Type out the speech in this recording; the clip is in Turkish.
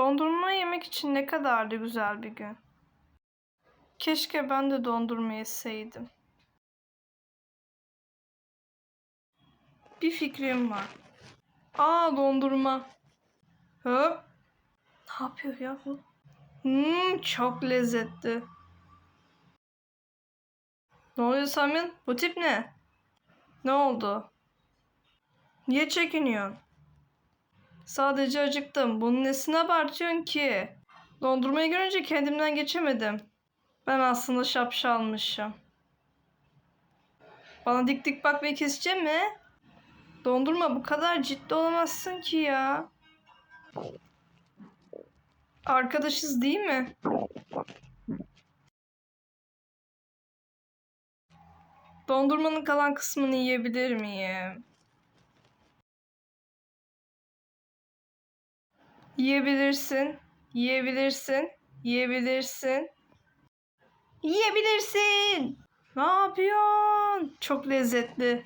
Dondurma yemek için ne kadar da güzel bir gün. Keşke ben de dondurma yeseydim. Bir fikrim var. Aa dondurma. Hop. Ne yapıyor ya bu? Hmm, çok lezzetli. Ne oluyor Samin? Bu tip ne? Ne oldu? Niye çekiniyorsun? Sadece acıktım. Bunun nesine abartıyorsun ki? Dondurmayı görünce kendimden geçemedim. Ben aslında şapşalmışım. Bana dik dik bakmayı keseceğim mi? Dondurma bu kadar ciddi olamazsın ki ya. Arkadaşız değil mi? Dondurmanın kalan kısmını yiyebilir miyim? Yiyebilirsin. Yiyebilirsin. Yiyebilirsin. Yiyebilirsin. Ne yapıyorsun? Çok lezzetli.